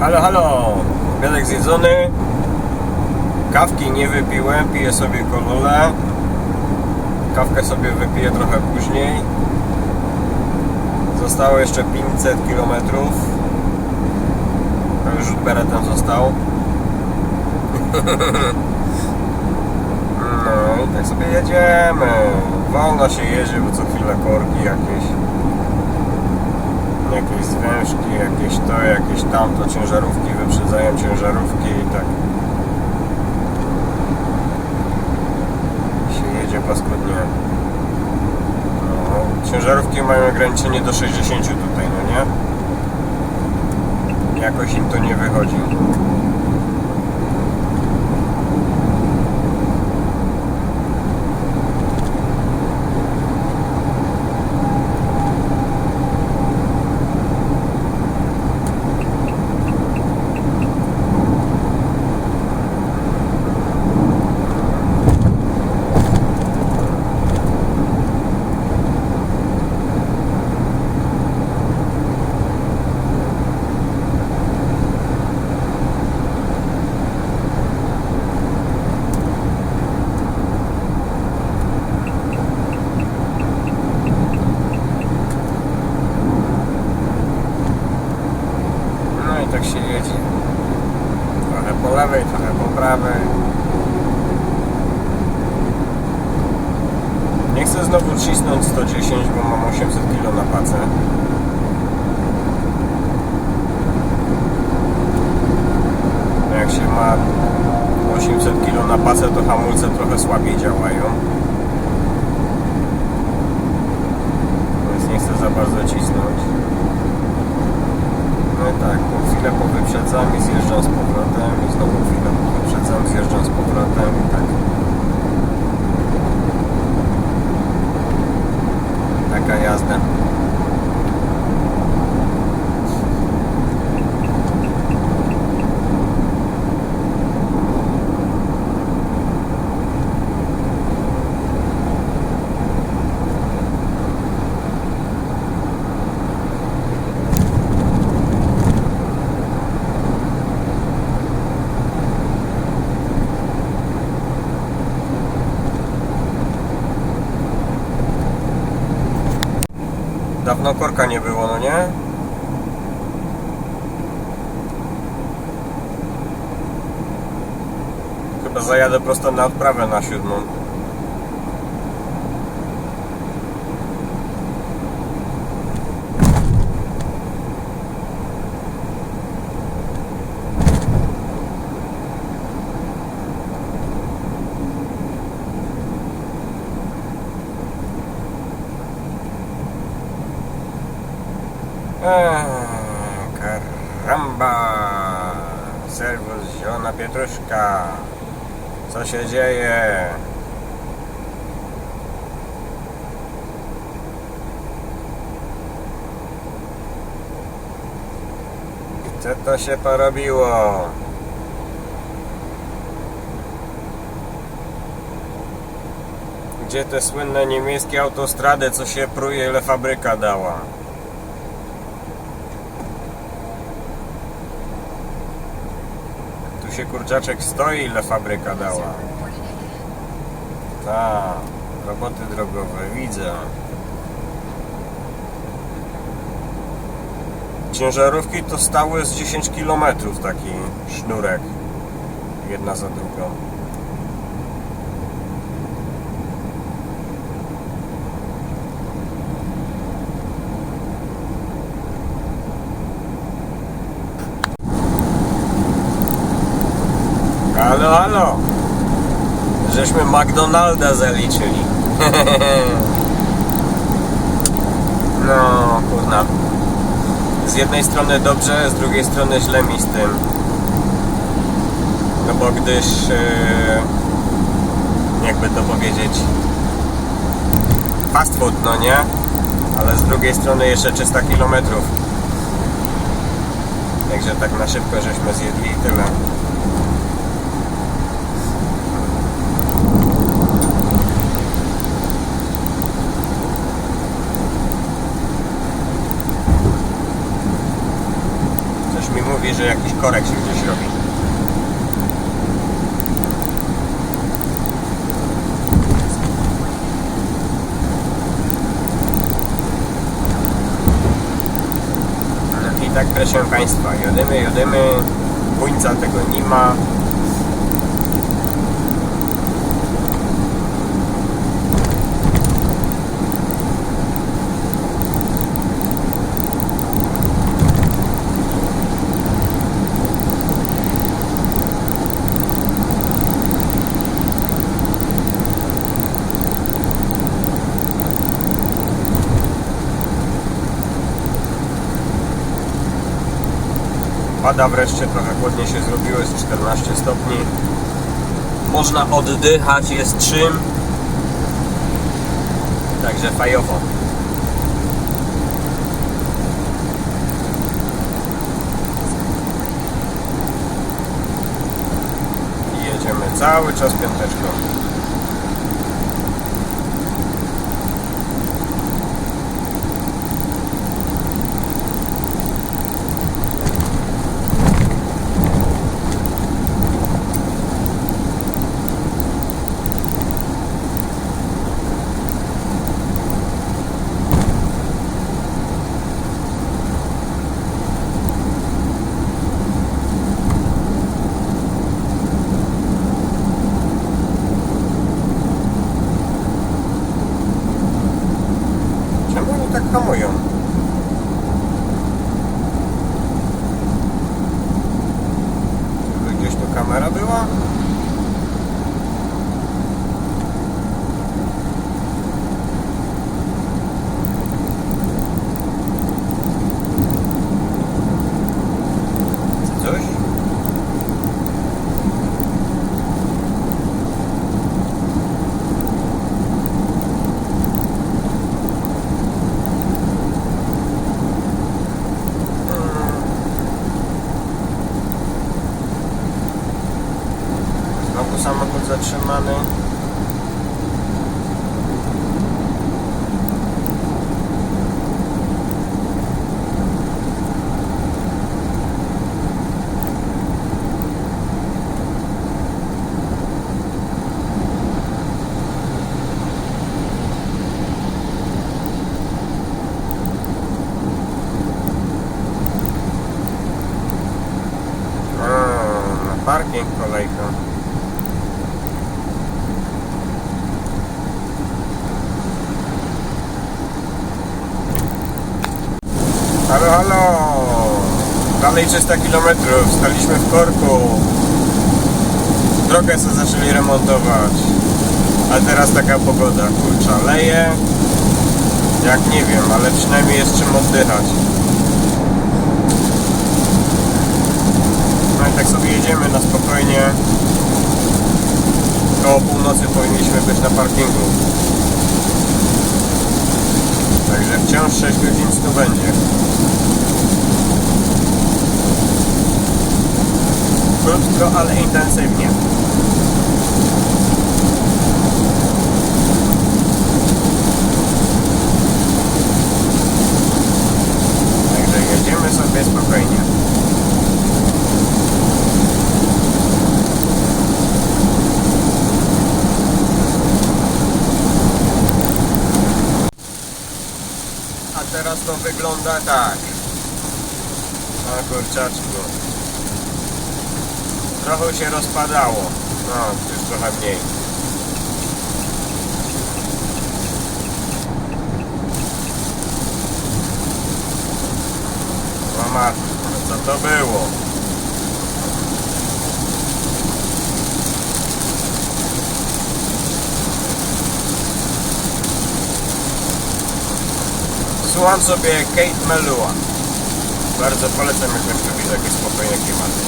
Halo, halo! Obiadek zjedzony. Kawki nie wypiłem, piję sobie kololę. Kawkę sobie wypiję trochę później. Zostało jeszcze 500 km. Rzut beretem został. No i tak sobie jedziemy. Wolno się jedzie, bo co chwilę korki jakieś. Jakieś zwężki, jakieś to, jakieś tamto, ciężarówki wyprzedzają ciężarówki i tak się jedzie paskudnie. No, ciężarówki mają ograniczenie do 60 tutaj, no nie? Jakoś im to nie wychodzi. No i tak się jedzie. Trochę po lewej, trochę po prawej. Nie chcę znowu cisnąć 110, bo mam 800 kg na pacę. No Jak się ma 800 kg na pacę, to hamulce trochę słabiej działają. Więc nie chcę za bardzo cisnąć. No i tak, po chwilę powyprzedzam i zjeżdżam z powrotem i znowu chwilę powyprzedzam, zjeżdżam z powrotem i tak. Taka jazda. Dawno korka nie było, no nie? Chyba zajadę prosto na odprawę na siódmą. Eee, Karamba! Serwus, zielona pietruszka. Co się dzieje? Co to się porobiło? Gdzie te słynne niemieckie autostrady, co się pruje, ile fabryka dała? Tu się kurczaczek stoi, ile fabryka dała. Tak, roboty drogowe, widzę. Ciężarówki to stały z 10 km taki sznurek. Jedna za drugą. Halo, halo. Żeśmy McDonalda zaliczyli. no, kurna. Z jednej strony dobrze, z drugiej strony źle mi z tym. No bo gdyż, yy, jakby to powiedzieć, fast food, no nie? Ale z drugiej strony jeszcze 300 km. Także tak na szybko żeśmy zjedli tyle. Lepiej, że jakiś korek się gdzieś robi. I tak proszę Państwa, jodymy, jodymy, końca tego nie ma. Pada wreszcie, trochę chłodniej się zrobiło, jest 14 stopni. Można oddychać, jest czym. Także fajowo. I jedziemy cały czas piąteczką. Parking kolejka. Halo, halo! Dalej 300 km, staliśmy w korku. Drogę sobie zaczęli remontować. A teraz taka pogoda, kurcza, leje. Jak nie wiem, ale przynajmniej jest czym oddychać. No i tak sobie jedziemy na spokojnie. Koło północy powinniśmy być na parkingu. Także wciąż 6 godzin tu będzie. Krótko, ale intensywnie. Także jedziemy sobie spokojnie. A teraz to wygląda tak. Na kurczaczku. Trochę się rozpadało. No, już trochę mniej. Mama, co to było? Słucham sobie Kate Melua. Bardzo polecam, jak ktoś lubi takie spokojne klimaty.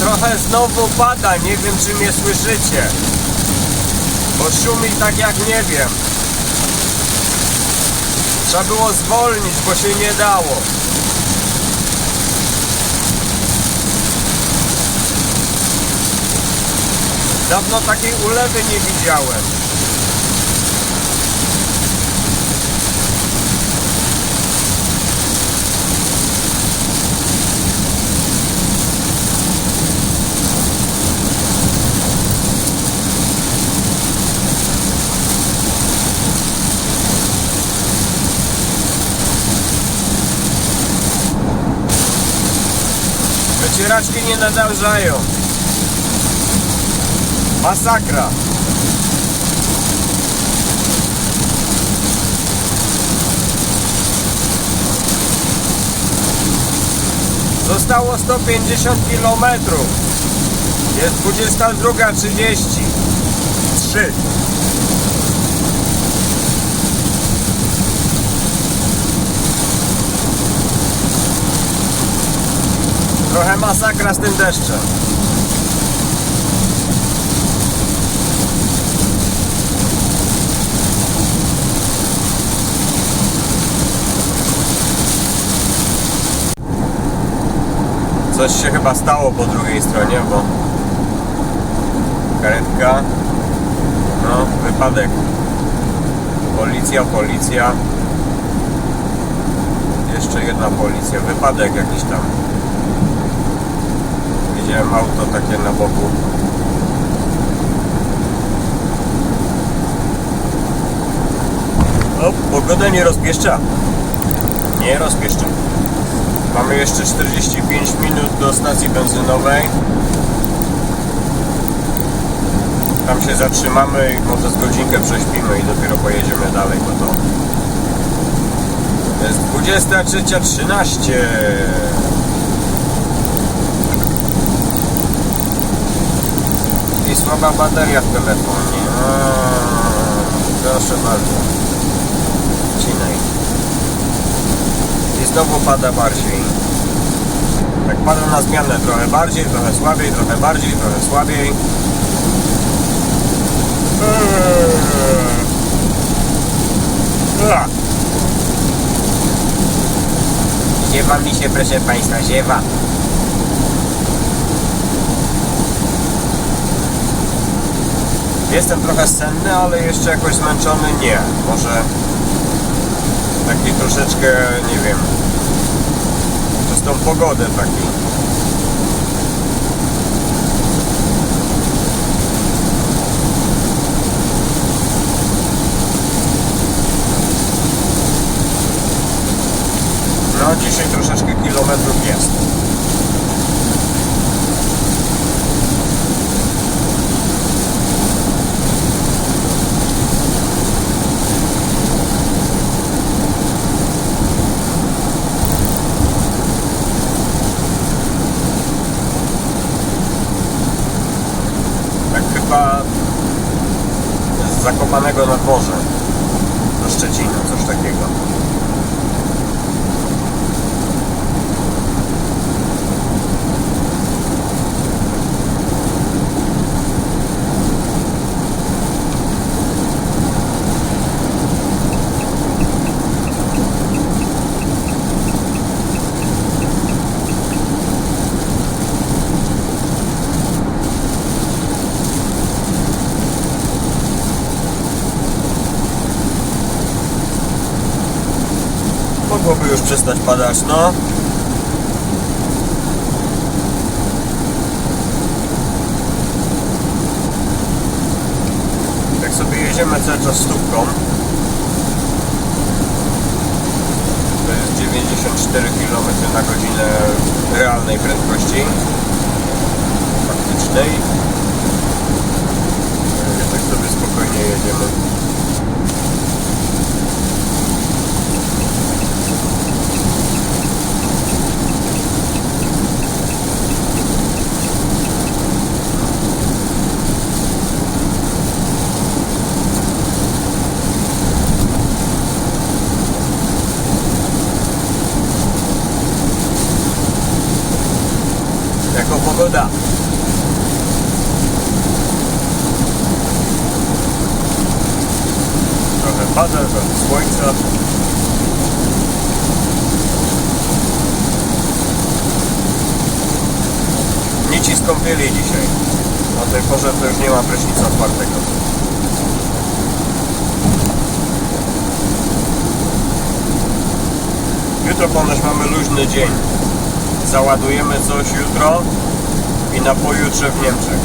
Trochę znowu pada, nie wiem czy mnie słyszycie. Bo szumi tak jak nie wiem. Trzeba było zwolnić, bo się nie dało. Dawno takiej ulewy nie widziałem. Wycieraczki nie nadążają. Masakra. Zostało 150 km. Jest 22.33. Trochę masakra z tym deszczem. Coś się chyba stało po drugiej stronie, bo karetka, no wypadek. Policja, policja. Jeszcze jedna policja, wypadek jakiś tam. Widziałem auto takie na boku. O, pogoda nie rozpieszcza. Nie rozpieszcza. Mamy jeszcze 45 minut do stacji benzynowej. Tam się zatrzymamy i może z godzinkę prześpimy i dopiero pojedziemy dalej, bo to jest 23.13. I słaba bateria w telefonie. Proszę bardzo. Wcinaj. Znowu pada bardziej. Tak pada na zmianę trochę bardziej, trochę słabiej, trochę bardziej, trochę słabiej. Ziewa mi się, proszę Państwa, ziewa. Jestem trochę senny, ale jeszcze jakoś zmęczony nie. Może taki troszeczkę, nie wiem, przez tą pogodę taki. No, dzisiaj troszeczkę kilometrów jest. температозы. Przestać padać, no. Jak sobie jedziemy cały czas stówką, to jest 94 km na godzinę realnej prędkości faktycznej. Tak sobie spokojnie jedziemy. Jako pogoda. Trochę pada, trochę słońca. Nie ci skąpieli dzisiaj. O tej porze to już nie ma prysznica otwartego. Jutro ponoć mamy luźny dzień. Załadujemy coś jutro i na pojutrze w Niemczech.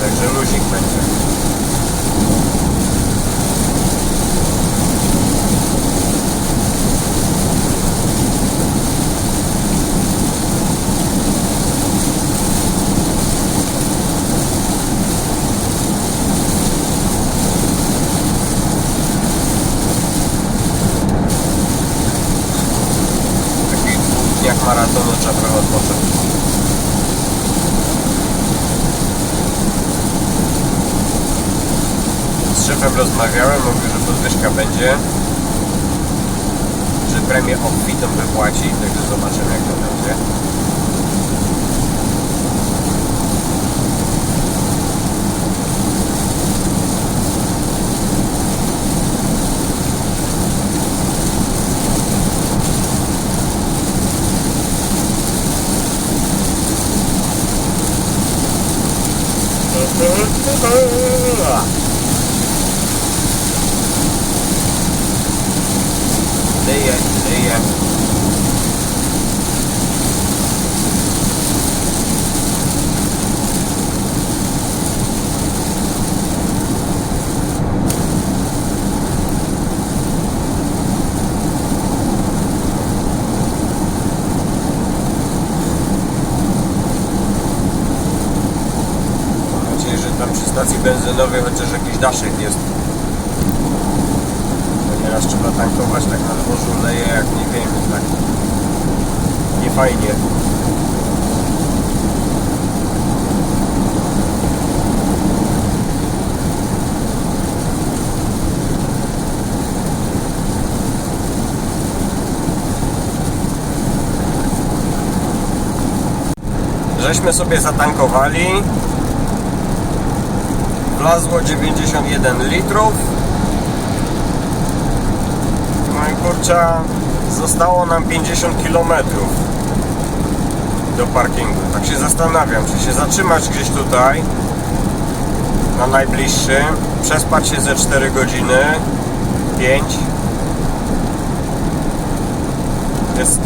Także luzik będzie. trzeba trochę odpocząć. Z szefem rozmawiałem, mówił, że podwyżka będzie. Że premię obfitą wypłaci, także zobaczymy jak to będzie. Leje, leje. Mam nadzieję, że tam przy stacji benzynowej chociaż jakiś daszek jest. Bo nieraz trzeba tankować tak na dworzu leje jak nie wiem, tak nie fajnie. Żeśmy sobie zatankowali. Wlazło 91 litrów. No i kurczę, zostało nam 50 km do parkingu. Tak się zastanawiam, czy się zatrzymać gdzieś tutaj na najbliższym, przespać się ze 4 godziny, 5. Jest.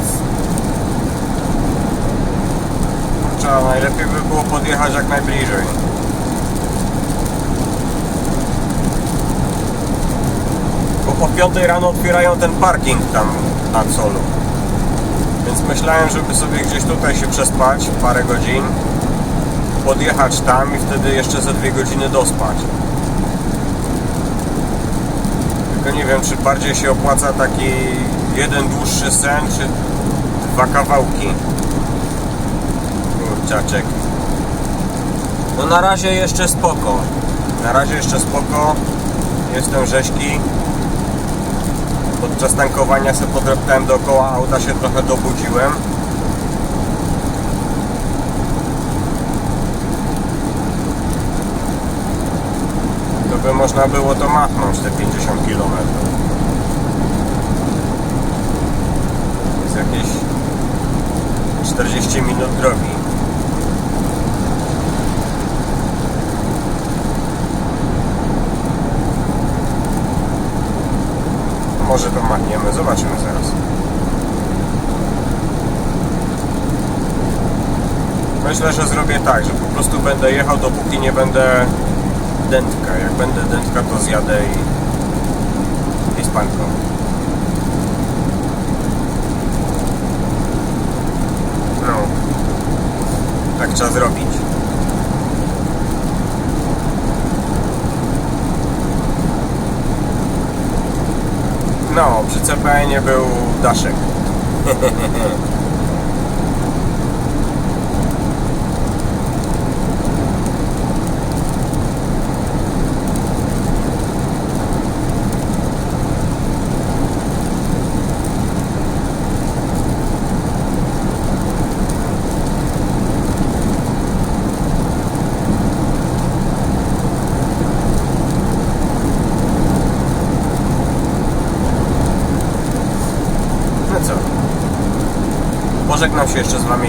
Kurczę, najlepiej by było podjechać jak najbliżej. O 5 rano otwierają ten parking tam na Solu. Więc myślałem, żeby sobie gdzieś tutaj się przespać parę godzin, podjechać tam i wtedy jeszcze za dwie godziny dospać. Tylko nie wiem, czy bardziej się opłaca taki jeden dłuższy sen, czy dwa kawałki. Kurczaczek. No na razie jeszcze spoko. Na razie jeszcze spoko. Jestem rzeźki. Podczas tankowania sobie podreptałem dookoła auta, się trochę dobudziłem. To by można było to machnąć te 50 km. Jest jakieś 40 minut drogi. Może to machniemy, zobaczymy zaraz. Myślę, że zrobię tak, że po prostu będę jechał, dopóki nie będę dętka. Jak będę dętka, to zjadę i, i spanką. No, tak trzeba zrobić. No, przy CPN-ie był daszek. No co? Pożegnam się jeszcze z Wami,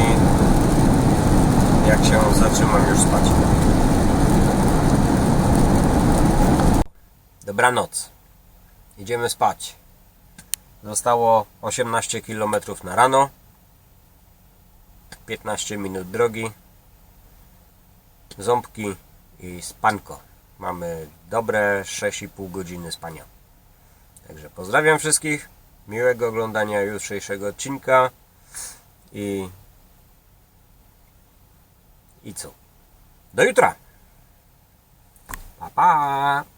jak się zatrzymam już spać. Dobranoc. Idziemy spać. Zostało 18 km na rano. 15 minut drogi. Ząbki i spanko. Mamy dobre 6,5 godziny spania. Także pozdrawiam wszystkich. Miłego oglądania jutrzejszego odcinka. I. I co? Do jutra! Pa, pa!